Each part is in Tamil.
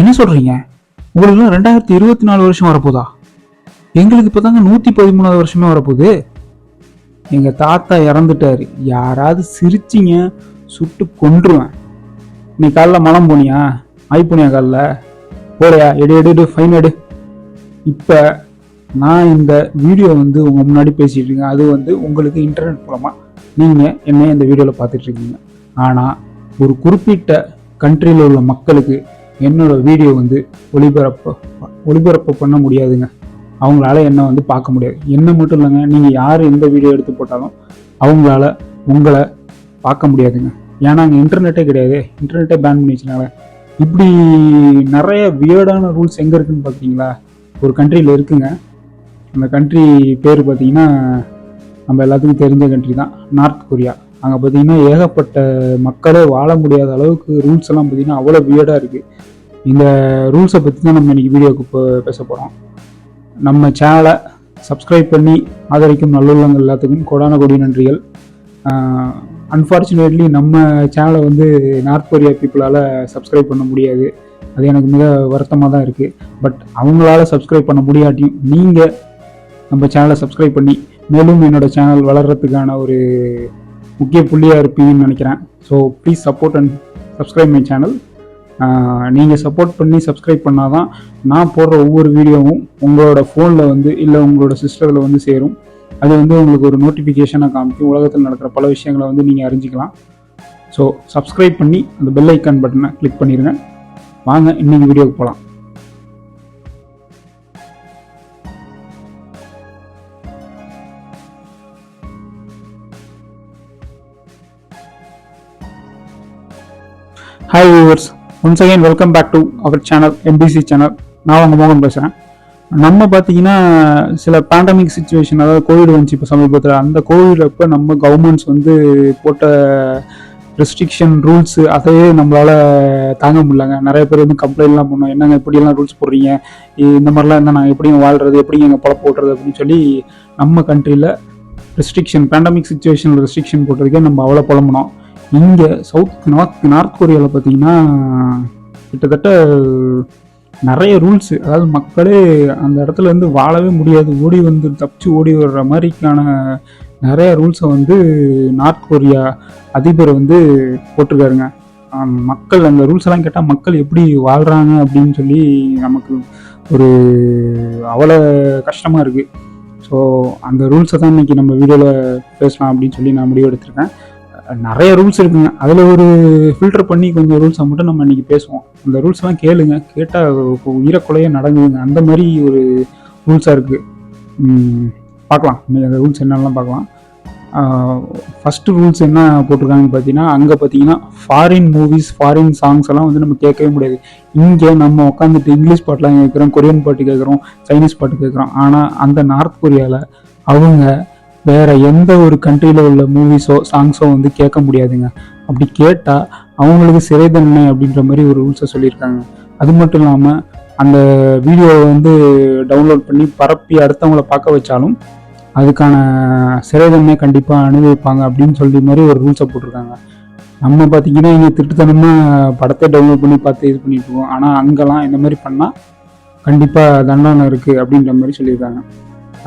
என்ன சொல்கிறீங்க உங்களுக்கு ரெண்டாயிரத்தி இருபத்தி நாலு வருஷம் வரப்போதா? எங்களுக்கு இப்போ தாங்க நூற்றி பதிமூணாவது வருஷமே வரப்போகுது. எங்கள் தாத்தா இறந்துட்டாரு. யாராவது சிரிச்சிங்க சுட்டு கொன்றுவேன். நீ காலைல மலம் போனியா? ஆய் போனியா காலைல? போடையா எடு எடு எடு ஃபைன் எடு. இப்போ நான் இந்த வீடியோ வந்து உங்கள் முன்னாடி பேசிகிட்டு இருக்கேன். அது வந்து உங்களுக்கு இன்டர்நெட் மூலமாக நீங்கள் என்ன இந்த வீடியோவில் பார்த்துட்ருக்கீங்க ஆனால் ஒரு குறிப்பிட்ட கண்ட்ரியில் உள்ள மக்களுக்கு என்னோட வீடியோ வந்து ஒளிபரப்ப ஒளிபரப்பு பண்ண முடியாதுங்க. அவங்களால என்னை வந்து பார்க்க முடியாது. என்ன மட்டும் இல்லைங்க நீங்கள் யார் எந்த வீடியோ எடுத்து போட்டாலும் அவங்களால உங்களை பார்க்க முடியாதுங்க. ஏன்னா அங்கே இன்டர்நெட்டே கிடையாது. இன்டர்நெட்டே பேன் பண்ணி வச்சனால இப்படி நிறைய வியர்டான ரூல்ஸ் எங்கே இருக்குன்னு பார்த்தீங்களா ஒரு கண்ட்ரியில் இருக்குங்க. அந்த கண்ட்ரி பேர் பார்த்தீங்கன்னா நம்ம எல்லாத்துக்கும் தெரிஞ்ச கண்ட்ரி தான். நார்த் கொரியா அங்கே பார்த்தீங்கன்னா ஏகப்பட்ட மக்களே வாழ முடியாத அளவுக்கு ரூல்ஸ் எல்லாம் பார்த்தீங்கன்னா அவ்வளோ வியர்டாக இருக்குது இந்த ரூல்ஸை பற்றி தான் நம்ம இன்றைக்கி வீடியோக்கு இப்போ பேச போகிறோம் நம்ம சேனலை சப்ஸ்கிரைப் பண்ணி ஆதரிக்கும் நல்லுள்ளங்கள் எல்லாத்துக்கும் கொடான கொடி நன்றிகள். அன்ஃபார்ச்சுனேட்லி நம்ம சேனலை வந்து நார்த் கொரியா பீப்புளால் சப்ஸ்கிரைப் பண்ண முடியாது. அது எனக்கு மிக வருத்தமாக தான் இருக்குது பட் அவங்களால சப்ஸ்கிரைப் பண்ண முடியாட்டியும் நீங்கள் நம்ம சேனலை சப்ஸ்கிரைப் பண்ணி மேலும் என்னோட சேனல் வளர்கிறதுக்கான ஒரு முக்கிய புள்ளியாக இருப்பீங்கன்னு நினைக்கிறேன். So please support and subscribe my channel நீங்கள் சப்போர்ட் பண்ணி சப்ஸ்கிரைப் பண்ணால் தான் நான் போடுற ஒவ்வொரு வீடியோவும் உங்களோட ஃபோனில் வந்து இல்லை உங்களோட சிஸ்டத்தில் வந்து சேரும். அது வந்து உங்களுக்கு ஒரு நோட்டிஃபிகேஷனாக காமிக்கும். உலகத்தில் நடக்கிற பல விஷயங்களை வந்து நீங்கள் அறிஞ்சிக்கலாம். ஸோ சப்ஸ்கிரைப் பண்ணி அந்த பெல் ஐக்கான் பட்டனை கிளிக் பண்ணிடுங்க வாங்க இன்னைக்கு வீடியோக்கு போகலாம் hi viewers once again welcome back to our channel MBC channel நான் உங்கள் மோகன் பேசுகிறேன் நம்ம பார்த்தீங்கன்னா சில பேண்டமிக் சுச்சுவேஷன் அதாவது கோவிட் வந்துச்சு இப்போ சமீபத்தில். அந்த கோவிட் அப்போ நம்ம கவர்மெண்ட்ஸ் வந்து போட்ட ரெஸ்ட்ரிக்ஷன் ரூல்ஸ் அதையே நம்மளால் தாங்க முடியலங்க. நிறைய பேர் வந்து கம்ப்ளைண்ட்லாம் பண்ணோம். என்னங்க இப்படியெல்லாம் ரூல்ஸ் போடுறீங்க? இந்த மாதிரிலாம் இருந்தால் நாங்கள் எப்படிங்க வாழ்கிறது எப்படிங்க எங்கள் பழப்பு ஓட்டுறது? அப்படின்னு சொல்லி நம்ம கண்ட்ரியில் ரெஸ்ட்ரிக்ஷன் பேண்டமிக் சுச்சுவேஷனில் ரெஸ்ட்ரிக்ஷன் போட்டதுக்கே நம்ம அவ்வளோ புலம்புனோம். இங்கே சவுத் நார்த் நார்த் கொரியாவில் பார்த்தீங்கன்னா கிட்டத்தட்ட நிறைய ரூல்ஸு அதாவது மக்களே அந்த இடத்துல இருந்து வாழவே முடியாது. ஓடி வந்து தப்பிச்சு ஓடி வர்ற மாதிரிக்கான நிறைய ரூல்ஸை வந்து நார்த் கொரியா அதிபர் வந்து போட்டிருக்காருங்க. மக்கள் அந்த ரூல்ஸ் எல்லாம் கேட்டால் மக்கள் எப்படி வாழ்கிறாங்க அப்படின்னு சொல்லி நமக்கு ஒரு அவ்வளோ கஷ்டமாக இருக்குது ஸோ அந்த ரூல்ஸை தான் இன்னைக்கு நம்ம வீடியோவில் பேசலாம் அப்படின்னு சொல்லி நான் முடிவு எடுத்திருக்கேன். நிறைய ரூல்ஸ் இருக்குங்க. அதில் ஒரு ஃபில்டர் பண்ணி கொஞ்சம் ரூல்ஸை மட்டும் நம்ம இன்றைக்கி பேசுவோம். அந்த ரூல்ஸ்லாம் கேளுங்க. கேட்டால் உயிரக்குலையே நடங்குதுங்க அந்த மாதிரி ஒரு ரூல்ஸாக இருக்குது பார்க்கலாம். அந்த ரூல்ஸ் என்னென்னலாம் பார்க்கலாம். ஃபஸ்ட்டு ரூல்ஸ் என்ன போட்டிருக்காங்கன்னு பார்த்தீங்கன்னா அங்கே பார்த்தீங்கன்னா ஃபாரின் மூவிஸ் ஃபாரின் சாங்ஸ் எல்லாம் வந்து நம்ம கேட்கவே முடியாது. இங்கே நம்ம உட்காந்துட்டு இங்கிலீஷ் பாட்டெலாம் கேட்குறோம் கொரியன் பாட்டு கேட்குறோம் சைனீஸ் பாட்டு கேட்குறோம். ஆனால் அந்த நார்த் கொரியாவில் அவங்க வேற எந்த ஒரு கண்ட்ரியில் உள்ள மூவிஸோ சாங்ஸோ வந்து கேட்க முடியாதுங்க. அப்படி கேட்டால் அவங்களுக்கு சிறை தண்டனை அப்படின்ற மாதிரி ஒரு ரூல்ஸை சொல்லியிருக்காங்க. அது மட்டும் இல்லாமல் அந்த வீடியோவை வந்து டவுன்லோட் பண்ணி பரப்பி அடுத்தவங்கள பார்க்க வச்சாலும் அதுக்கான சிறை தண்டனை கண்டிப்பாக அனுபவிப்பாங்க அப்படின்னு சொல்லி மாதிரி ஒரு ரூல்ஸை போட்டிருக்காங்க. நம்ம பார்த்தீங்கன்னா இங்கே திருட்டுத்தனமாக படத்தை டவுன்லோட் பண்ணி பார்த்து இது பண்ணிட்டு இருக்கோம். ஆனால் அங்கெல்லாம் இந்த மாதிரி பண்ணால் கண்டிப்பாக தண்டனை இருக்குது அப்படின்ற மாதிரி சொல்லியிருக்காங்க.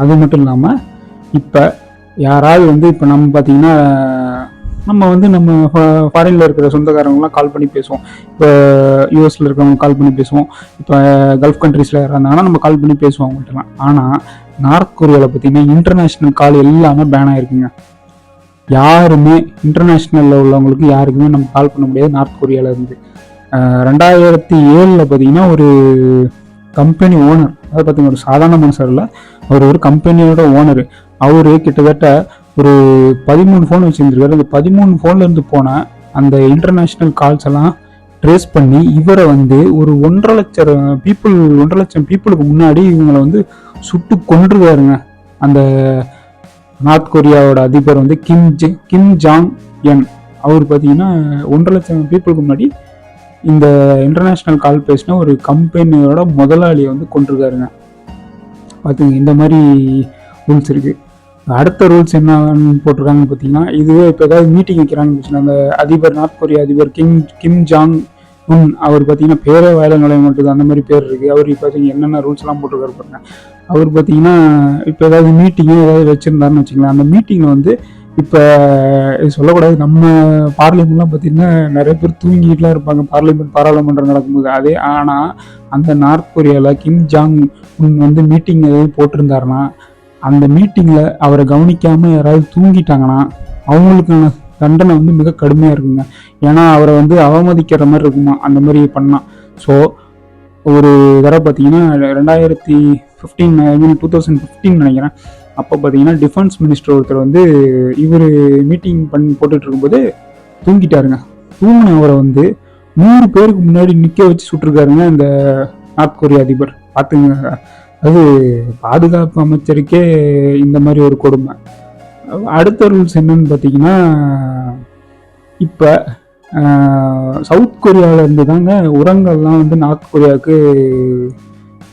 அது மட்டும் இல்லாமல் இப்போ யாராவது வந்து இப்போ நம்ம பார்த்தீங்கன்னா நம்ம வந்து நம்ம ஃபாரினில் இருக்கிற சொந்தக்காரங்களாம் கால் பண்ணி பேசுவோம். இப்போ யூஎஸில் இருக்கிறவங்க கால் பண்ணி பேசுவோம். இப்போ கல்ஃப் கண்ட்ரீஸில் இருந்தாங்கன்னா நம்ம கால் பண்ணி பேசுவோம் அவங்கள்ட்டலாம். ஆனால் நார்த் கொரியாவில் பார்த்தீங்கன்னா இன்டர்நேஷ்னல் கால் எல்லாமே பேன் ஆயிருக்குங்க. யாருமே இன்டர்நேஷ்னலில் உள்ளவங்களுக்கு யாருக்குமே நம்ம கால் பண்ண முடியாது நார்த் கொரியாவில் இருந்து. ரெண்டாயிரத்தி ஏழில் பார்த்தீங்கன்னா ஒரு கம்பெனி ஓனர் அதாவது பார்த்தீங்கன்னா ஒரு சாதாரண மனுஷர் இல்லை அவர் ஒரு கம்பெனியோட ஓனர் அவர் கிட்டத்தட்ட ஒரு பதிமூணு ஃபோன் வச்சுருந்துருக்காரு. அந்த பதிமூணு ஃபோன்லேருந்து போன அந்த இன்டர்நேஷ்னல் கால்ஸ் எல்லாம் ட்ரேஸ் பண்ணி இவரை வந்து ஒரு ஒன்றரை லட்சம் பீப்புள் ஒன்றரை லட்சம் பீப்புளுக்கு முன்னாடி இவங்களை வந்து சுட்டு கொன்றுவாருங்க. அந்த நார்த் கொரியாவோட அதிபர் வந்து கிம் ஜெ கிம் ஜாங் என். அவர் பார்த்தீங்கன்னா ஒன்றரை லட்சம் பீப்புளுக்கு முன்னாடி இந்த இன்டர்நேஷ்னல் கால் பேசின ஒரு கம்பெனியோட முதலாளியை வந்து கொண்டிருக்காருங்க பார்த்துங்க இந்த மாதிரி ரூல்ஸ் இருக்குது அடுத்த ரூல்ஸ் என்னன்னு போட்டிருக்காங்கன்னு பார்த்தீங்கன்னா இதுவே இப்போ ஏதாவது மீட்டிங் வைக்கிறாங்கன்னு வச்சுக்கோங்க அந்த அதிபர் நார்த் கொரியா அதிபர் கிம் கிம் ஜாங் உன் அவர் பார்த்தீங்கன்னா பேரே வயல நுழைய மாட்டேது அந்த மாதிரி பேர் இருக்குது அவர் பார்த்தீங்கன்னா என்னென்ன ரூல்ஸ்லாம் போட்டிருக்காரு பாருங்க. அவர் பார்த்தீங்கன்னா இப்போ ஏதாவது மீட்டிங்கு ஏதாவது வச்சுருந்தாருன்னு வச்சுக்கலாம் அந்த மீட்டிங்கில் வந்து இப்போ இது சொல்லக்கூடாது நம்ம பார்லிமெண்ட்லாம் பார்த்தீங்கன்னா நிறைய பேர் தூங்கிட்டுலாம் இருப்பாங்க. பார்லிமெண்ட் பாராளுமன்றம் நடக்கும்போது அதே ஆனால் அந்த நார்த் கொரியாவில் கிம் ஜாங் உன் வந்து மீட்டிங் எதாவது போட்டிருந்தாருன்னா அந்த மீட்டிங்கில் அவரை கவனிக்காமல் யாராவது தூங்கிட்டாங்கன்னா அவங்களுக்கான தண்டனை வந்து மிக கடுமையாக இருக்குங்க. ஏன்னா அவரை வந்து அவமதிக்கிற மாதிரி இருக்குமா? அந்த மாதிரி பண்ணால் ஸோ ஒரு தடவை பார்த்தீங்கன்னா ரெண்டாயிரத்தி fifteen I mean two thousand fifteen நினைக்கிறேன். அப்போ பார்த்தீங்கன்னா டிஃபென்ஸ் மினிஸ்டர் ஒருத்தர் வந்து இவர் மீட்டிங் பண்ணி போட்டுட்டு இருக்கும்போது தூங்கிட்டாருங்க. தூங்கின அவரை வந்து நூறு பேருக்கு முன்னாடி நிற்க வச்சு சுட்டிருக்காருங்க இந்த நார்த் கொரியா அதிபர். பார்த்துங்க. அது பாதுகாப்பு அமைச்சருக்கே இந்த மாதிரி ஒரு கொடுமை. அடுத்த ரூல்ஸ் என்னன்னு பார்த்தீங்கன்னா இப்போ சவுத் கொரியாவில் இருந்து தாங்க உரங்கள்லாம் வந்து நார்த் கொரியாவுக்கு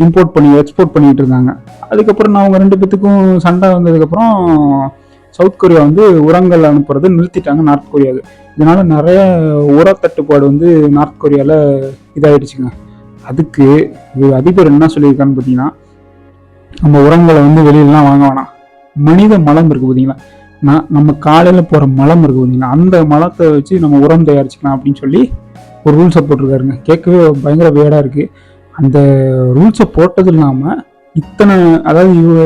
இம்போர்ட் பண்ணி எக்ஸ்போர்ட் பண்ணிட்டு இருந்தாங்க. அதுக்கப்புறம் நான் அவங்க ரெண்டு பேத்துக்கும் சண்டை வந்ததுக்கப்புறம் சவுத் கொரியா வந்து உரங்கள் அனுப்புறது நிறுத்திட்டாங்க நார்த் கொரியாவுக்கு. இதனால நிறைய உர தட்டுப்பாடு வந்து நார்த் கொரியாவில் இதாயிடுச்சுங்க. அதுக்கு அதிபர் என்ன சொல்லியிருக்கான்னு பார்த்தீங்கன்னா நம்ம உரங்களை வந்து வெளியிலலாம் வாங்க வேணாம். மனித மலம் இருக்கு பார்த்தீங்களா? நான் நம்ம காலையில் போகிற மலம் இருக்கு பார்த்தீங்கன்னா அந்த மலத்தை வச்சு நம்ம உரம் தயாரிச்சுக்கலாம் அப்படின்னு சொல்லி ஒரு ரூல்ஸை போட்டிருக்காருங்க. கேட்கவே பயங்கர வேடாக இருக்குது அந்த ரூல்ஸை போட்டது இல்லாமல் இத்தனை அதாவது இவ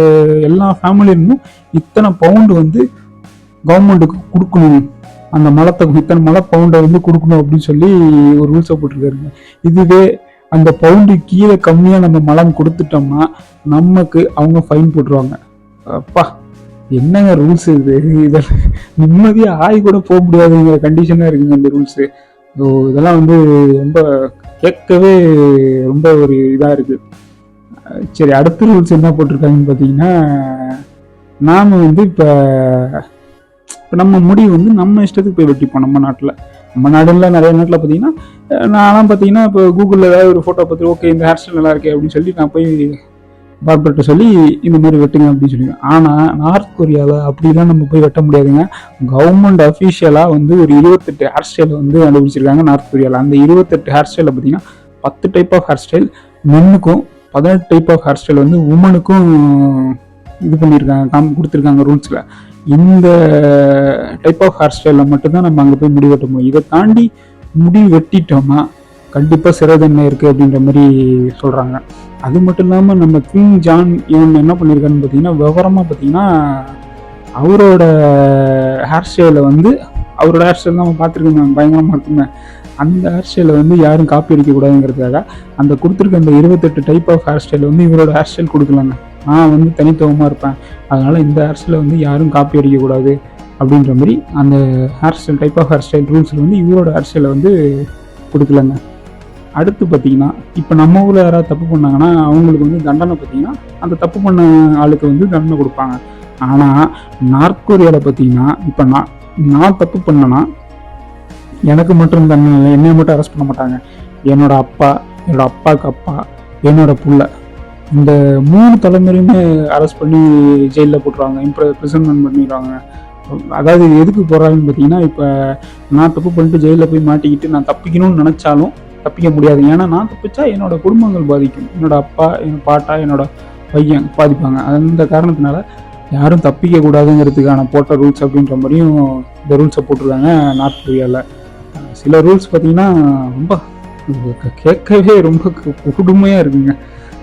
எல்லா ஃபேமிலியிலும் இத்தனை பவுண்டு வந்து கவர்மெண்ட்டுக்கு கொடுக்கணும். அந்த மலத்தை இத்தனை மலை பவுண்டை வந்து கொடுக்கணும் அப்படின்னு சொல்லி ஒரு ரூல்ஸை போட்டிருக்காருங்க. இதுவே அந்த பவுண்டு கீழே கம்மியாக நம்ம மலம் கொடுத்துட்டோம்னா நமக்கு அவங்க ஃபைன் போட்டுருவாங்க. அப்பா என்னங்க ரூல்ஸ் இது? இதில் நிம்மதியாக ஆய் கூட போக முடியாதுங்கிற கண்டிஷனாக இருக்குங்க அந்த ரூல்ஸு ஸோ இதெல்லாம் வந்து ரொம்ப கேட்கவே ரொம்ப ஒரு இதாக இருக்குது சரி அடுத்த ரூல்ஸ் என்ன போட்டிருக்காங்கன்னு பார்த்தீங்கன்னா நாம் வந்து இப்போ இப்போ நம்ம முடி வந்து நம்ம இஷ்டத்துக்கு போய் வெட்டிப்போம் நம்ம நாட்டில். நம்ம நாடுல நிறைய நாட்டில் பார்த்தீங்கன்னா நான்லாம் பார்த்தீங்கன்னா இப்போ கூகுளில் ஏதாவது ஒரு ஃபோட்டோ பார்த்து ஓகே இந்த ஹேர் ஸ்டைல் நல்லா இருக்கே அப்படின்னு சொல்லி நான் போய் பார்பர்கிட்ட சொல்லி இந்த மாதிரி வெட்டுங்க அப்படின்னு சொல்லுவேன் ஆனால் நார்த் கொரியாவில் அப்படிலாம் நம்ம போய் வெட்ட முடியாதுங்க. கவர்மெண்ட் அஃபீஷியலாக வந்து ஒரு இருபத்தெட்டு ஹேர் ஸ்டைலை வந்து கண்டுபிடிச்சிருக்காங்க நார்த் கொரியாவில் அந்த இருபத்தெட்டு ஹேர் ஸ்டைலில் பார்த்தீங்கன்னா பத்து டைப் ஆஃப் ஹேர் ஸ்டைல் மென்னுக்கும் பதினெட்டு டைப் ஆஃப் ஹேர் ஸ்டைல் வந்து உமனுக்கும் இது பண்ணியிருக்காங்க காம் கொடுத்துருக்காங்க ரூல்ஸில் இந்த டைப் ஆஃப் ஹேர் ஸ்டைலில் மட்டும்தான் நம்ம அங்கே போய் முடி வெட்ட முடியும். இதை தாண்டி முடி வெட்டிட்டோம்னா கண்டிப்பாக சிறதன்மை இருக்குது அப்படின்ற மாதிரி சொல்கிறாங்க அது மட்டும் இல்லாமல் நம்ம கிங் ஜான் இவன் என்ன பண்ணியிருக்காருன்னு பார்த்தீங்கன்னா விவரமாக பார்த்தீங்கன்னா அவரோட ஹேர் ஸ்டைலை வந்து அவரோட ஹேர் ஸ்டைல் நம்ம பார்த்துருக்கோங்க பயங்கரமாக இருக்குங்க. அந்த ஹேர் ஸ்டைலை வந்து யாரும் காப்பி அடிக்கக்கூடாதுங்கிறதுக்காக அந்த கொடுத்துருக்க அந்த இருபத்தெட்டு டைப் ஆஃப் ஹேர் ஸ்டைல் வந்து இவரோட ஹேர் ஸ்டைல் கொடுக்கலாங்க. நான் வந்து தனித்துவமாக இருப்பேன். அதனால் இந்த ஹேர் ஸ்டைலை வந்து யாரும் காப்பி அடிக்கக்கூடாது அப்படின்ற மாதிரி அந்த hair style type of hair style ரூல்ஸில் வந்து இவரோட ஹேர் ஸ்டைலை வந்து கொடுக்கலங்க. அடுத்து பார்த்தீங்கன்னா இப்போ நம்ம ஊரில் யாராவது தப்பு பண்ணாங்கன்னா அவங்களுக்கு வந்து தண்டனை பார்த்தீங்கன்னா அந்த தப்பு பண்ண ஆளுக்கு வந்து தண்டனை கொடுப்பாங்க. ஆனால் நார்த் கொரியாவில் பார்த்தீங்கன்னா இப்போ நான் நான் தப்பு பண்ணேன்னா எனக்கு மட்டும் தண்டனை இல்லை. என்னை மட்டும் அரெஸ்ட் பண்ண மாட்டாங்க. என்னோட அப்பா என்னோட அப்பாவுக்கு அப்பா என்னோட புள்ள. இந்த மூணு தலைமுறையுமே அரெஸ்ட் பண்ணி ஜெயிலில் போட்டுருவாங்க. இம்ப்ர ப்ரிசன்மெண்ட் பண்ணிடுவாங்க. அதாவது எதுக்கு போடுறாங்கன்னு பார்த்தீங்கன்னா இப்போ நான் தப்பு பண்ணிட்டு ஜெயிலில் போய் மாட்டிக்கிட்டு நான் தப்பிக்கணும்னு நினச்சாலும் தப்பிக்க முடியாது. ஏன்னா நான் தப்பிச்சா என்னோட குடும்பங்கள் பாதிக்கும். என்னோட அப்பா என் பாட்டா என்னோட பையன் பாதிப்பாங்க. அந்த காரணத்தினால யாரும் தப்பிக்க கூடாதுங்கிறதுக்கான போட்ட ரூல்ஸ் அப்படின்ற மாதிரியும் இந்த ரூல்ஸை போட்டிருக்காங்க நார்த் கொரியாவில் சில ரூல்ஸ் பார்த்தீங்கன்னா ரொம்ப கேட்கவே ரொம்ப கொடுமையாக இருக்குங்க.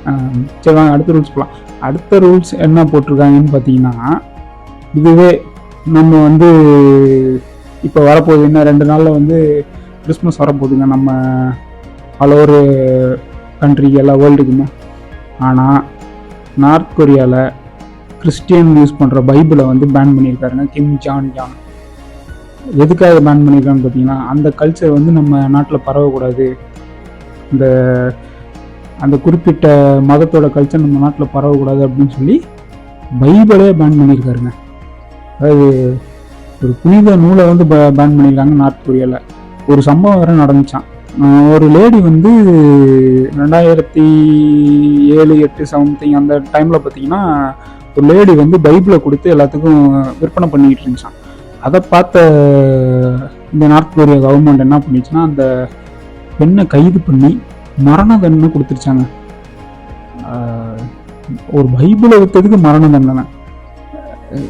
ஆஹ் சரி வாங்க அடுத்த ரூல்ஸ் போகலாம் அடுத்த ரூல்ஸ் என்ன போட்டிருக்காங்கன்னு பார்த்தீங்கன்னா இதுவே நம்ம வந்து இப்போ வரப்போகுது. இன்னும் ரெண்டு நாளில் வந்து கிறிஸ்மஸ் வரப்போகுதுங்க. நம்ம ஆல் ஓவர் கண்ட்ரி எல்லா வேர்ல்டுக்குமே ஆனால் நார்த் கொரியாவில் கிறிஸ்டியன் யூஸ் பண்ணுற பைபிளை வந்து பேன் பண்ணியிருக்காருங்க கிம் ஜான் ஜான் எதுக்காக பேன் பண்ணியிருக்கான்னு பார்த்தீங்கன்னா அந்த கல்ச்சர் வந்து நம்ம நாட்டில் பரவக்கூடாது. இந்த அந்த குறிப்பிட்ட மதத்தோட கல்ச்சர் நம்ம நாட்டில் பரவக்கூடாது அப்படின்னு சொல்லி பைபிளே பேன் பண்ணியிருக்காருங்க. அதாவது ஒரு புனித நூலை வந்து பேன் பண்ணியிருக்காங்க நார்த் கொரியாவில் ஒரு சம்பவம் வேறு நடந்துச்சான் ஒரு லேடி வந்து ரெண்டாயிரத்தி ஏழு எட்டு சம்திங் அந்த டைமில் பார்த்தீங்கன்னா ஒரு லேடி வந்து பைபிளை கொடுத்து எல்லாத்துக்கும் விற்பனை பண்ணிக்கிட்டு இருந்துச்சான் அதை பார்த்த இந்த நார்த் கொரியா கவர்மெண்ட் என்ன பண்ணிச்சுன்னா அந்த பெண்ணை கைது பண்ணி மரண தண்டனை கொடுத்துருச்சாங்க. ஒரு பைபிளை விற்றதுக்கு மரண தண்டனை.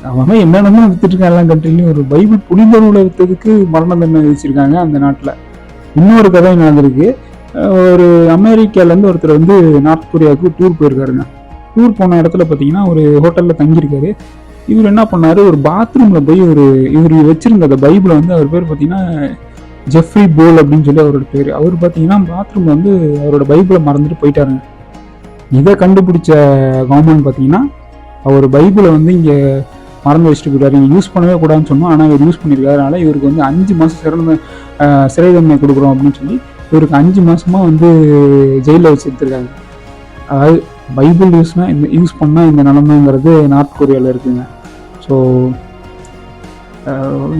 அவன் என்னென்னமோ வித்துட்டு இருக்கான் எல்லா கண்ட்ரிலையும் ஒரு பைபிள் புனித விற்றதுக்கு மரண தண்டனை விதிச்சிருக்காங்க அந்த நாட்டில். இன்னொரு கதை நடந்திருக்கு ஒரு அமெரிக்காலேருந்து ஒருத்தர் வந்து நார்த் கொரியாவுக்கு டூர் போயிருக்காருங்க. டூர் போன இடத்துல பார்த்தீங்கன்னா ஒரு ஹோட்டலில் தங்கியிருக்காரு. இவர் என்ன பண்ணார்? ஒரு பாத்ரூமில் போய் ஒரு இவர் வச்சிருந்த அந்த பைபிளை வந்து அவர் பேர் பார்த்தீங்கன்னா ஜெஃப்ரி போல் அப்படின்னு சொல்லி அவரோட பேர். அவர் பார்த்தீங்கன்னா பாத்ரூமில் வந்து அவரோட பைபிளை மறந்துட்டு போயிட்டாருங்க. இதை கண்டுபிடிச்ச கவர்மெண்ட் பார்த்தீங்கன்னா அவர் பைபிளை வந்து இங்கே மறந்து வச்சுட்டு போயிட்டாரு இங்கே யூஸ் பண்ணவே கூடாதுன்னு சொன்னோம். ஆனால் இவர் யூஸ் பண்ணியிருக்காரு அதனால் இவருக்கு வந்து அஞ்சு மாதம் சிறந்த சிறை தண்டனை கொடுக்குறோம் அப்படின்னு சொல்லி இவருக்கு அஞ்சு மாதமாக வந்து ஜெயிலில் வச்சு எடுத்துருக்காங்க. அதாவது பைபிள் யூஸ்னால் இந்த யூஸ் பண்ணால் இந்த நிலமைங்கிறது நார்த் கொரியாவில் இருக்குங்க ஸோ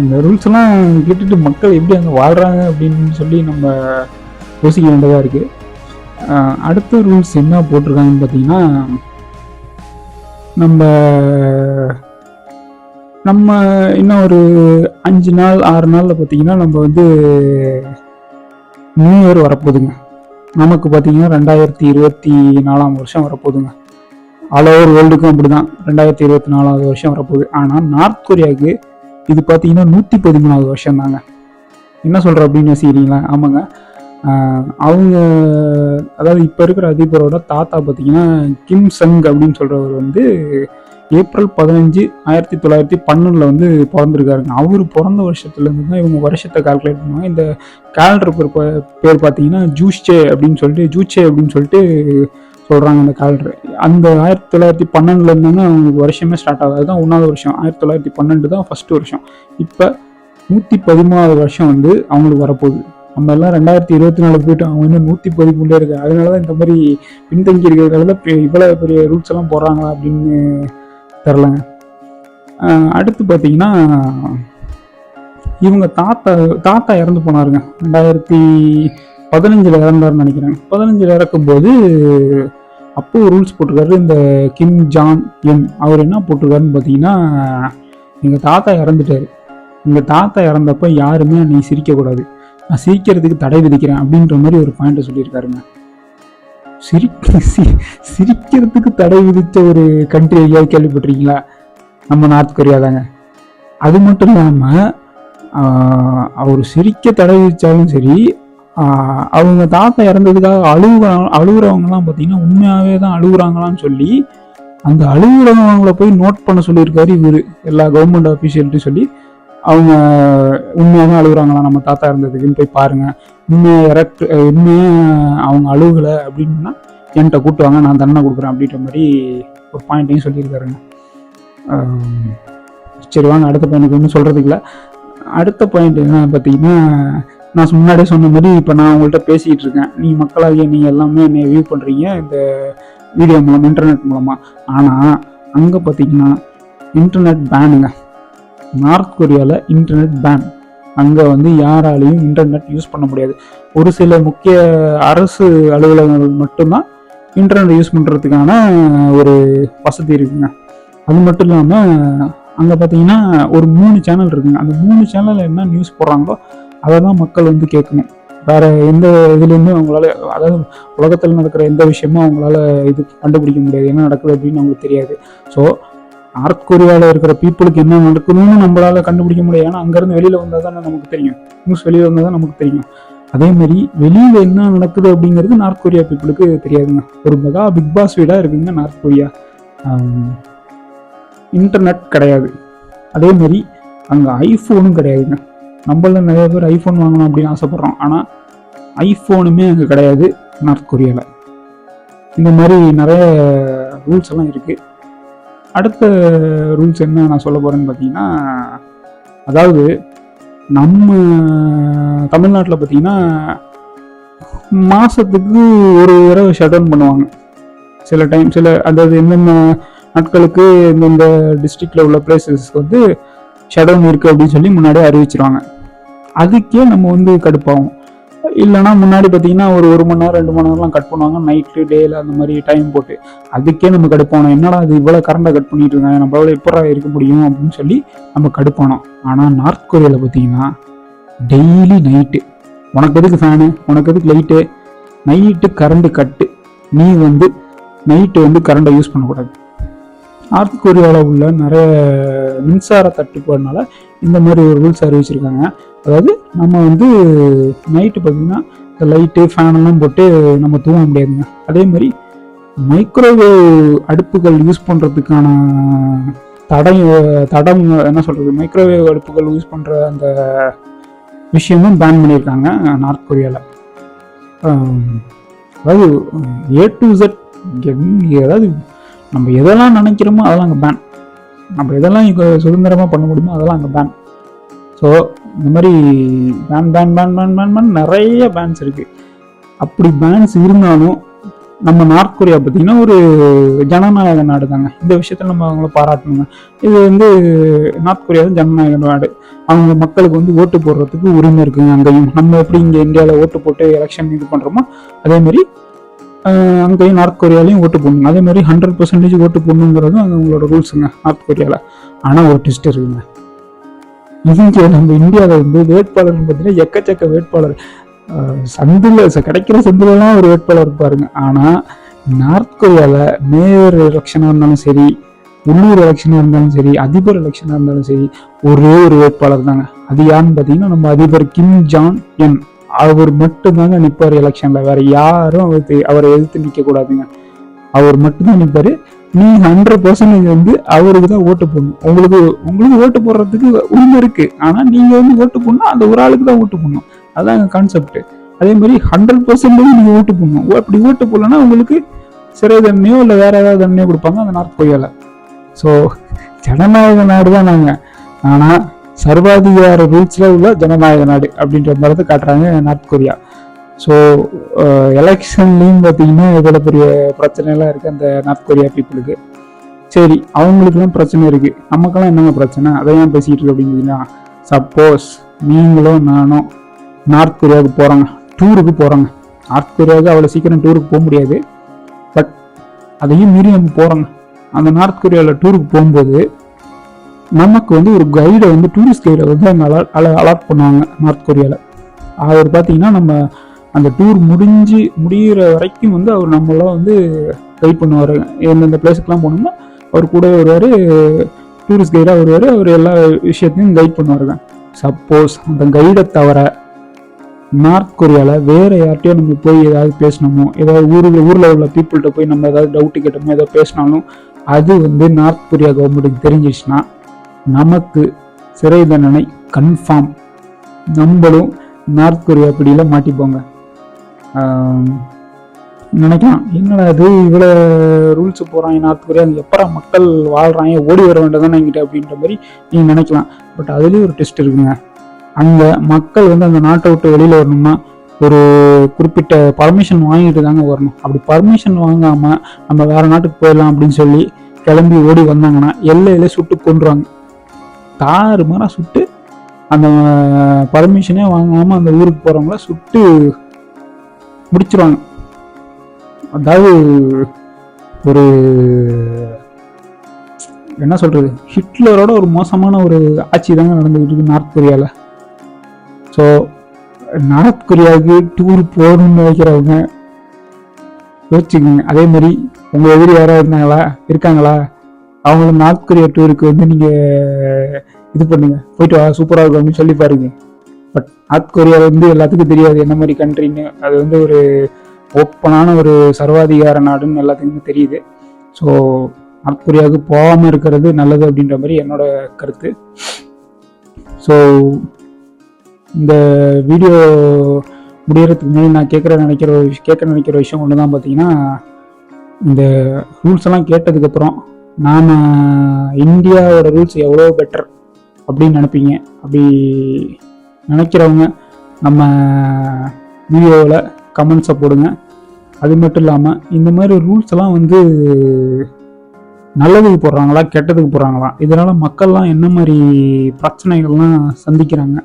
இந்த ரூல்ஸ் எல்லாம் கேட்டுட்டு மக்கள் எப்படி அங்கே வாழ்கிறாங்க அப்படின்னு சொல்லி நம்ம யோசிக்க வேண்டியதாக இருக்குது அடுத்த ரூல்ஸ் என்ன போட்டிருக்காங்கன்னு பார்த்தீங்கன்னா நம்ம நம்ம இன்னும் ஒரு அஞ்சு நாள் ஆறு நாளில் பார்த்தீங்கன்னா நம்ம வந்து நியூ இயர் வரப்போகுதுங்க. நமக்கு பார்த்தீங்கன்னா ரெண்டாயிரத்தி இருபத்தி நாலாம் வருஷம் வரப்போகுதுங்க. ஆல் ஓவர் வேர்ல்டுக்கும் அப்படிதான். ரெண்டாயிரத்தி இருபத்தி நாலாவது வருஷம் வரப்போகுது. ஆனால் நார்த் கொரியாவுக்கு இது பார்த்தீங்கன்னா நூற்றி பதிமூணாவது வருஷம் தாங்க என்ன சொல்கிற அப்படின்னு யோசிக்கிறீங்களா? ஆமாங்க. அவங்க அதாவது இப்போ இருக்கிற அதிபரோட தாத்தா பார்த்தீங்கன்னா கிம் சங் அப்படின்னு சொல்கிறவர் வந்து ஏப்ரல் பதினஞ்சு ஆயிரத்தி தொள்ளாயிரத்தி பன்னெண்டில் வந்து பிறந்திருக்காருங்க. அவர் பிறந்த வருஷத்துலேருந்து தான் இவங்க வருஷத்தை கால்குலேட் பண்ணுவாங்க. இந்த கேலண்டர் பேர் பேர் பார்த்தீங்கன்னா ஜூஸ்சே அப்படின்னு சொல்லிட்டு ஜூச்சே அப்படின்னு சொல்லிட்டு சொல்கிறாங்க அந்த கேலண்டர் அந்த ஆயிரத்தி தொள்ளாயிரத்தி பன்னெண்டுலேருந்து இருந்தாங்க அவங்களுக்கு வருஷமே ஸ்டார்ட் ஆகுது. அதுதான் ஒன்றாவது வருஷம். ஆயிரத்தி தொள்ளாயிரத்தி பன்னெண்டு தான் ஃபஸ்ட்டு வருஷம். இப்போ நூற்றி பதிமூணாவது வருஷம் வந்து அவங்களுக்கு வரப்போகுது. நம்ம எல்லாம் ரெண்டாயிரத்தி இருபத்தி நாலு போயிட்டு அவங்க இன்னும் நூற்றி பதிமூணுல இருக்கு அதனால தான் இந்த மாதிரி பின்தங்கி இருக்கிறதுனால இவ்வளோ இவ்வளவு பெரிய ரூல்ஸ் எல்லாம் போடுறாங்களா அப்படின்னு தெரிலங்க. அடுத்து பார்த்தீங்கன்னா இவங்க தாத்தா தாத்தா இறந்து போனாருங்க. ரெண்டாயிரத்தி பதினஞ்சில் இறந்தாருன்னு நினைக்கிறேன். பதினஞ்சில் இறக்கும்போது அப்போ ரூல்ஸ் போட்டிருக்காரு. இந்த கிம் ஜான் எம் அவர் என்ன போட்டிருக்காருன்னு பார்த்தீங்கன்னா எங்கள் தாத்தா இறந்துட்டாரு. எங்கள் தாத்தா இறந்தப்போ யாருமே நீ சிரிக்கக்கூடாது. நான் சிரிக்கிறதுக்கு தடை விதிக்கிறேன் அப்படின்ற மாதிரி ஒரு பாயிண்ட்டை சொல்லியிருக்காருங்க. சிரிக்க சி- சிரிக்கிறதுக்கு தடை விதித்த ஒரு கண்ட்ரி எங்கேயாவது கேள்விப்பட்டிருக்கீங்களா? நம்ம நார்த் கொரியா தாங்க. அது மட்டும் இல்லாமல் அவர் சிரிக்க தடை விதித்தாலும் சரி அவங்க தாத்தா இறந்ததுக்காக அழுகுற அழுகுறவங்கலாம் பார்த்தீங்கன்னா உண்மையாகவே தான் அழுகுறாங்களான்னு சொல்லி அந்த அழுகுறவங்களை போய் நோட் பண்ண சொல்லியிருக்காரு இவர். எல்லா கவர்மெண்ட் ஆஃபீஷியல்ட்டையும் சொல்லி அவங்க உண்மையாக அழுகுறாங்களா? நம்ம தாத்தா இருந்ததுக்குன்னு போய் பாருங்க. உண்மையாக இறக்ட் உண்மையாக அவங்க அழுகலை அப்படின்னா என்கிட்ட கூட்டு வாங்க நான் தண்டனை கொடுக்குறேன் அப்படின்ற மாதிரி ஒரு பாயிண்ட்டையும் சொல்லியிருக்காருங்க. சரி வாங்க அடுத்த பாயிண்ட்டுக்கு ஒன்றும் சொல்கிறதுக்கு இல்லை. அடுத்த பாயிண்ட் என்ன பார்த்தீங்கன்னா நான் முன்னாடியே சொன்ன மாதிரி இப்போ நான் உங்கள்கிட்ட பேசிகிட்டு இருக்கேன். நீ மக்களாகிய நீங்கள் எல்லாமே என்னை வியூ பண்ணுறீங்க இந்த வீடியோ மூலம் இன்டர்நெட் மூலமாக ஆனால் அங்கே பார்த்தீங்கன்னா இன்டர்நெட் பேனுங்க நார்த் கொரியாவில் இன்டர்நெட் பேன் அங்கே வந்து யாராலையும் இன்டர்நெட் யூஸ் பண்ண முடியாது. ஒரு சில முக்கிய அரசு அலுவலகங்கள் மட்டும்தான் இன்டர்நெட் யூஸ் பண்ணுறதுக்கான ஒரு வசதி இருக்குங்க. அது மட்டும் இல்லாமல் அங்கே பார்த்தீங்கன்னா ஒரு மூணு சேனல் இருக்குங்க. அந்த மூணு சேனலில் என்ன நியூஸ் போடுறாங்களோ அதை தான் மக்கள் வந்து கேட்கணும். வேற எந்த இதுலேயுமே அவங்களால அதாவது உலகத்தில் நடக்கிற எந்த விஷயமும் அவங்களால இது கண்டுபிடிக்க முடியாது. என்ன நடக்குது அப்படின்னு அவங்களுக்கு தெரியாது. ஸோ நார்த் கொரியாவில் இருக்கிற பீப்புளுக்கு என்ன நடக்குதுன்னு நம்மளால கண்டுபிடிக்க முடியாது ஏன்னா அங்கேருந்து வெளியில் வந்தால் தானே நமக்கு தெரியும். நியூஸ் வெளியில் வந்தால் தான் நமக்கு தெரியும். அதே மாதிரி வெளியில் என்ன நடக்குது அப்படிங்கிறது நார்த் கொரியா பீப்புளுக்கு தெரியாதுங்க. ஒரு மெகா பிக் பாஸ் வீடாக இருக்குதுங்க நார்த் கொரியா இன்டர்நெட் கிடையாது. அதே மாதிரி அங்கே ஐஃபோனும் கிடையாதுங்க. நம்மள நிறைய பேர் ஐஃபோன் வாங்கணும் அப்படின்னு ஆசைப்பட்றோம். ஆனால் ஐஃபோனுமே அங்கே கிடையாது நார்த் கொரியாவில் இந்த மாதிரி நிறைய ரூல்ஸ் எல்லாம் இருக்குது அடுத்த ரூல்ஸ் என்ன நான் சொல்ல போகிறேன்னு பார்த்தீங்கன்னா அதாவது நம்ம தமிழ்நாட்டில் பார்த்தீங்கன்னா மாதத்துக்கு ஒரு தடவை ஷட் டவுன் பண்ணுவாங்க. சில டைம் சில அதாவது எந்தெந்த நாட்களுக்கு இந்தந்த டிஸ்ட்ரிக்டில் உள்ள பிளேசஸ்க்கு வந்து ஷட் டவுன் இருக்குது அப்படின்னு சொல்லி முன்னாடியே அறிவிச்சிருவாங்க. அதுக்கே நம்ம வந்து கடுப்பாகும். இல்லைன்னா முன்னாடி பார்த்தீங்கன்னா ஒரு ஒரு மணி நேரம் ரெண்டு மணி நேரம்லாம் கட் பண்ணுவாங்க. நைட்டு டேல அந்த மாதிரி டைம் போட்டு அதுக்கே நம்ம கடுப்பானோம் என்னடா அது இவ்வளோ கரண்டை கட் பண்ணிட்டு இருக்காங்க? நம்மளால எப்படா இருக்க முடியும் அப்படின்னு சொல்லி நம்ம கடுப்பானோம் ஆனால் நார்த் கொரியாவில் பார்த்தீங்கன்னா டெய்லி நைட்டு உனக்கு எதுக்கு ஃபேனு உனக்கு எதுக்கு லைட்டு நைட்டு கரண்ட் கட்டு நீ வந்து நைட்டு வந்து கரண்டை யூஸ் பண்ணக்கூடாது. நார்த் கொரியாவில் உள்ள நிறைய மின்சார தட்டுப்பாடுனால இந்த மாதிரி ஒரு ரூல்ஸ் அறிவிச்சிருக்காங்க. அதாவது நம்ம வந்து நைட்டு பார்த்தீங்கன்னா இந்த லைட்டு ஃபேனெல்லாம் போட்டு நம்ம தூங்க முடியாதுங்க. அதே மாதிரி மைக்ரோவேவ் அடுப்புகள் யூஸ் பண்ணுறதுக்கான தடம் தடம் என்ன சொல்கிறது மைக்ரோவேவ் அடுப்புகள் யூஸ் பண்ணுற அந்த விஷயமும் பேன் பண்ணியிருக்காங்க நார்த் கொரியாவில் அதாவது ஏ டு இசட் அதாவது நம்ம எதெல்லாம் நினைக்கிறோமோ அதெல்லாம் அங்கே பேன் நம்ம எதெல்லாம் இங்கே சுதந்திரமாக பண்ண முடியுமோ அதெல்லாம் அங்கே பேன் ஸோ இந்த மாதிரி ban ban ban ban ban ban நிறைய பேன்ஸ் இருக்குது அப்படி பேன்ஸ் இருந்தாலும் நம்ம நார்த் கொரியா பார்த்தீங்கன்னா ஒரு ஜனநாயக நாடு தாங்க. இந்த விஷயத்தில் நம்ம அவங்கள பாராட்டணுங்க. இது வந்து நார்த் கொரியா வந்து ஜனநாயக நாடு. அவங்க மக்களுக்கு வந்து ஓட்டு போடுறதுக்கு உரிமை இருக்குங்க அங்கேயும். நம்ம எப்படி இங்கே இந்தியாவில் ஓட்டு போட்டு எலெக்ஷன் இது பண்ணுறோமோ அதே மாதிரி அங்கேயும் நார்த் கொரியாலையும் ஓட்டு போடணுங்க அதே மாதிரி ஹண்ட்ரட் பர்சன்டேஜ் ஓட்டு போடணுங்கிறதும் அது அவங்களோட ரூல்ஸுங்க நார்த் கொரியாவில் ஆனால் ஒரு ட்விஸ்ட் இருக்குங்க. இங்கே நம்ம இந்தியாவில் வந்து வேட்பாளர் பார்த்தீங்கன்னா எக்கச்சக்க வேட்பாளர். சந்தில் கிடைக்கிற சந்திலலாம் ஒரு வேட்பாளர் இருப்பாருங்க. ஆனால் நார்த் கொரியாவில் மேயர் எலெக்ஷனாக இருந்தாலும் சரி உள்ளூர் எலெக்ஷனாக இருந்தாலும் சரி அதிபர் எலெக்ஷனாக இருந்தாலும் சரி ஒரே ஒரு வேட்பாளர் தாங்க. அது யாருன்னு பார்த்தீங்கன்னா நம்ம அதிபர் கிம் ஜான் என். அவர் மட்டும்தாங்க நிற்பார் எலெக்ஷனில். வேற யாரும் அவருக்கு அவரை எதிர்த்து நிற்கக்கூடாதுங்க அவர் மட்டும்தான் நிற்பாரு நீ ஹண்ட்ரட் பர்சன்டேஜ் வந்து அவருக்கு தான் ஓட்டு போடணும். உங்களுக்கு உங்களுக்கு ஓட்டு போடுறதுக்கு உரிமை இருக்கு. ஆனால் நீங்கள் வந்து ஓட்டு போடணும் அந்த ஒரு ஆளுக்கு தான் ஓட்டு போடணும். அதான் கான்செப்ட் அதே மாதிரி ஹண்ட்ரட் பர்சன்டேஜ் நீங்கள் ஓட்டு போடணும். ஓ- அப்படி ஓட்டு போடலன்னா உங்களுக்கு சிறை தண்டனையோ இல்லை வேற ஏதாவது தண்டனையோ கொடுப்பாங்க அந்த நார்த் கொரியாவில் ஸோ ஜனநாயக நாடு தான் நாங்கள் ஆனால் சர்வாதிகார ரூல்ஸில் உள்ள ஜனநாயக நாடு அப்படின்ற மாதிரி தான் காட்டுறாங்க நார்த் கொரியா. ஸோ எலெக்ஷன்லேயும் uh, பார்த்தீங்கன்னா இவ்வளோ பெரிய பிரச்சனைலாம் இருக்குது அந்த நார்த் கொரியா பீப்புளுக்கு சரி அவங்களுக்குலாம் பிரச்சனை இருக்குது நமக்கெல்லாம் என்னங்க பிரச்சனை? அதை ஏன் பேசிகிட்டு இருக்கு அப்படிங்கன்னா சப்போஸ் நீங்களும் நானும் நார்த் கொரியாவுக்கு போகிறாங்க டூருக்கு போகிறாங்க நார்த் கொரியாவுக்கு அவ்வளோ சீக்கிரம் டூருக்கு போக முடியாது. பட் அதையும் மீறி நம்ம போகிறோங்க அந்த நார்த் கொரியாவில் டூருக்கு போகும்போது நமக்கு வந்து ஒரு கைடை வந்து டூரிஸ்ட் கைடை வந்து அங்கே அலாட் அலாட் பண்ணுவாங்க நார்த் கொரியாவில் அவர் பார்த்தீங்கன்னா நம்ம அந்த டூர் முடிஞ்சு முடிகிற வரைக்கும் வந்து அவர் நம்மளாம் வந்து கைட் பண்ணுவார். எந்தெந்த பிளேஸுக்கெலாம் போனோம்னா அவர் கூட வருவார். டூரிஸ்ட் கைடாக வருவார். அவர் எல்லா விஷயத்தையும் கைட் பண்ணுவாருங்க சப்போஸ் அந்த கைடை தவிர நார்த் கொரியாவில் வேறு யார்கிட்டயோ நம்ம போய் ஏதாவது பேசினோமோ ஏதாவது ஊரில் ஊரில் உள்ள பீப்புள்கிட்ட போய் நம்ம ஏதாவது டவுட்டு கேட்டோமோ ஏதோ பேசினாலும் அது வந்து நார்த் கொரியா கவர்மெண்ட்டுக்கு தெரிஞ்சிச்சுன்னா நமக்கு சிறை தண்டனை கன்ஃபார்ம் நம்மளும் நார்த் கொரியா பிடியில் மாட்டிப்போங்க. நினைக்கலாம். என்னடா இது? இவ்வளோ ரூல்ஸ் போகிறாங்க நார்த் கொரியா எப்பரா மக்கள் வாழ்கிறாங்க ஓடி வர வேண்டியதானே எங்கிட்ட அப்படின்ற மாதிரி நீங்கள் நினைக்கலாம். பட் அதுலேயும் ஒரு டெஸ்ட் இருக்குங்க. அங்கே மக்கள் வந்து அந்த நாட்டை விட்டு வெளியில் வரணும்னா ஒரு குறிப்பிட்ட பர்மிஷன் வாங்கிட்டு தாங்க வரணும். அப்படி பர்மிஷன் வாங்காமல் நம்ம வேறு நாட்டுக்கு போயிடலாம் அப்படின்னு சொல்லி கிளம்பி ஓடி வந்தாங்கன்னா எல்லையில சுட்டு கொண்டுருவாங்க தாறு மாறா சுட்டு அந்த பர்மிஷனே வாங்காமல் அந்த ஊருக்கு போகிறவங்கள சுட்டு முடிச்சிருவாங்க அதாவது ஒரு என்ன சொல்கிறது ஹிட்லரோட ஒரு மோசமான ஒரு ஆட்சி தாங்க நடந்துகிட்டு இருக்கு நார்த் கொரியாவில் ஸோ நார்த் கொரியாவுக்கு டூர் போகணும்னு நினைக்கிறவங்க யோசிச்சுக்கோங்க. அதே மாதிரி உங்கள் எதிரி யாராவது இருந்தாங்களா? இருக்காங்களா? அவங்கள நார்த் கொரியா டூருக்கு வந்து நீங்கள் இது பண்ணுங்க. போயிட்டு வா சூப்பராக இருக்கும் அப்படின்னு சொல்லி பாருங்கள் பட் நார்த் கொரியா வந்து எல்லாத்துக்கும் தெரியாது என்ன மாதிரி கண்ட்ரின்னு அது வந்து ஒரு ஓப்பனான ஒரு சர்வாதிகார நாடுன்னு எல்லாத்துக்குமே தெரியுது. ஸோ நார்த் கொரியாவுக்கு போகாமல் இருக்கிறது நல்லது அப்படின்ற மாதிரி என்னோட கருத்து. ஸோ இந்த வீடியோ முடியறதுக்கு முன்னாடி நான் கேட்குற நினைக்கிற ஒரு கேட்க நினைக்கிற விஷயம் ஒன்று தான் பார்த்தீங்கன்னா இந்த ரூல்ஸ் எல்லாம் கேட்டதுக்கப்புறம் நாம் இந்தியாவோட ரூல்ஸ் எவ்வளோ பெட்டர் அப்படின்னு நினைப்பீங்க? அப்படி நினைக்கிறவங்க நம்ம வீடியோவில் கமெண்ட்ஸை போடுங்க. அது மட்டும் இல்லாமல் இந்த மாதிரி ரூல்ஸ் எல்லாம் வந்து நல்லதுக்கு போடுறாங்களா கெட்டதுக்கு போடுறாங்களா? இதனால் மக்கள்லாம் என்ன மாதிரி பிரச்சனைகள்லாம் சந்திக்கிறாங்க?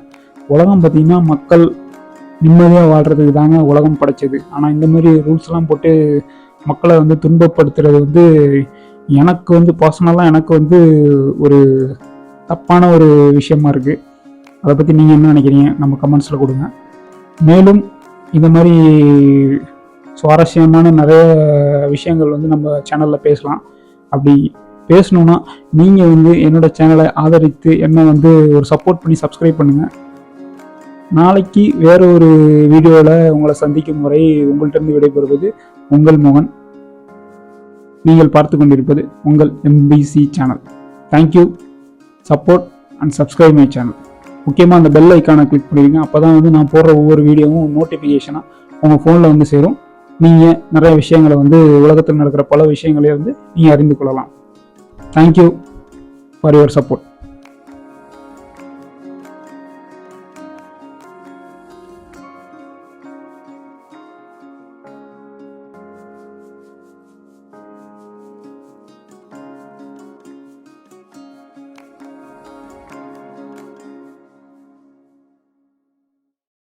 உலகம் பார்த்திங்கன்னா மக்கள் நிம்மதியாக வாழ்கிறதுக்கு தாங்க உலகம் படைச்சது. ஆனால் இந்த மாதிரி ரூல்ஸ்லாம் போட்டு மக்களை வந்து துன்பப்படுத்துறது வந்து எனக்கு வந்து பர்சனலாக எனக்கு வந்து ஒரு தப்பான ஒரு விஷயமா இருக்குது அதை பற்றி நீங்கள் என்ன நினைக்கிறீங்க? நம்ம கமெண்ட்ஸில் கொடுங்க. மேலும் இந்த மாதிரி சுவாரஸ்யமான நிறைய விஷயங்கள் வந்து நம்ம சேனலில் பேசலாம். அப்படி பேசணுன்னா நீங்கள் வந்து என்னோட சேனலை ஆதரித்து என்னை வந்து ஒரு சப்போர்ட் பண்ணி சப்ஸ்கிரைப் பண்ணுங்கள் நாளைக்கு வேற ஒரு வீடியோவில் உங்களை சந்திக்கும் வரை உங்கள்கிட்ட விடைபெறுவது உங்கள் மோகன். நீங்கள் பார்த்து கொண்டிருப்பது உங்கள் MBC channel thank you support and subscribe my channel முக்கியமாக அந்த பெல் ஐக்கானை கிளிக் பண்ணிடுங்க அப்போ தான் வந்து நான் போடுற ஒவ்வொரு வீடியோவும் நோட்டிஃபிகேஷனாக உங்கள் ஃபோனில் வந்து சேரும். நீங்கள் நிறைய விஷயங்களை வந்து உலகத்தில் நடக்கிற பல விஷயங்களை வந்து நீங்கள் அறிந்து கொள்ளலாம். Thank you for your support